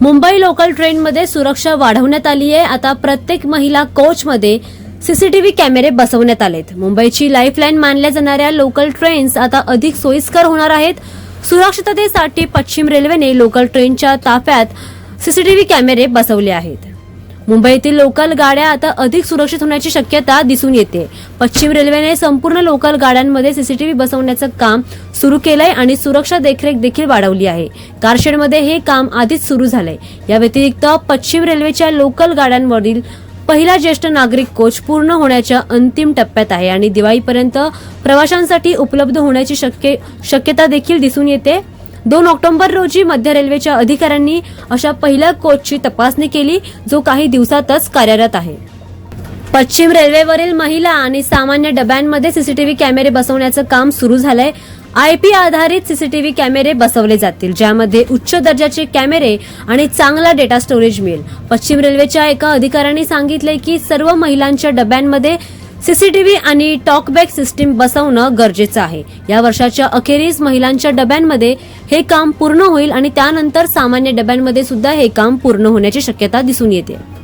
Mumbai local ट्रेनमध्ये सुरक्षा वाढवण्यात आली आहे. आता प्रत्येक महिला कोचमध्ये सीसीटीव्ही कॅमेरे बसवण्यात आलेत. मुंबईची लाईफलाईन मानल्या जाणाऱ्या लोकल ट्रेन्स आता अधिक सोयीस्कर होणार आहेत. सुरक्षिततेसाठी पश्चिम रेल्वेने लोकल ट्रेनच्या ताफ्यात सीसीटीव्ही कॅमेरे बसवले आहेत. मुंबईतील लोकल गाड्या आता अधिक सुरक्षित होण्याची शक्यता दिसून येते. पश्चिम रेल्वेने संपूर्ण लोकल गाड्यांमध्ये सीसीटीव्ही बसवण्याचं काम सुरू केलंय आणि सुरक्षा देखरेख देखील वाढवली आहे. कारशेडमध्ये हे काम आधीच सुरू झालंय. या व्यतिरिक्त पश्चिम रेल्वेच्या लोकल गाड्यांवरील पहिला ज्येष्ठ नागरिक कोच पूर्ण होण्याच्या अंतिम टप्प्यात आहे आणि दिवाळीपर्यंत प्रवाशांसाठी उपलब्ध होण्याची शक्य शक्यता देखील दिसून येते. दोन ऑक्टोबर रोजी मध्य रेल्वेच्या अधिकाऱ्यांनी अशा पहिल्या कोचची तपासणी केली जो काही दिवसातच कार्यरत आहे. पश्चिम रेल्वेवरील महिला आणि सामान्य डब्यांमध्ये सीसीटीव्ही कॅमेरे बसवण्याचं काम सुरू झालंय. आयपी आधारित सीसीटीव्ही कॅमेरे बसवले जातील ज्यामध्ये उच्च दर्जाचे कॅमेरे आणि चांगला डेटा स्टोरेज मिळेल. पश्चिम रेल्वेच्या एका अधिकाऱ्यांनी सांगितले की सर्व महिलांच्या डब्यांमध्ये सीसीटीव्ही आणि टॉकबॅक सिस्टीम बसवणं गरजेचं आहे. या वर्षाच्या अखेरीस महिलांच्या डब्यांमध्ये हे काम पूर्ण होईल आणि त्यानंतर सामान्य डब्यांमध्ये सुद्धा हे काम पूर्ण होण्याची शक्यता दिसून येते.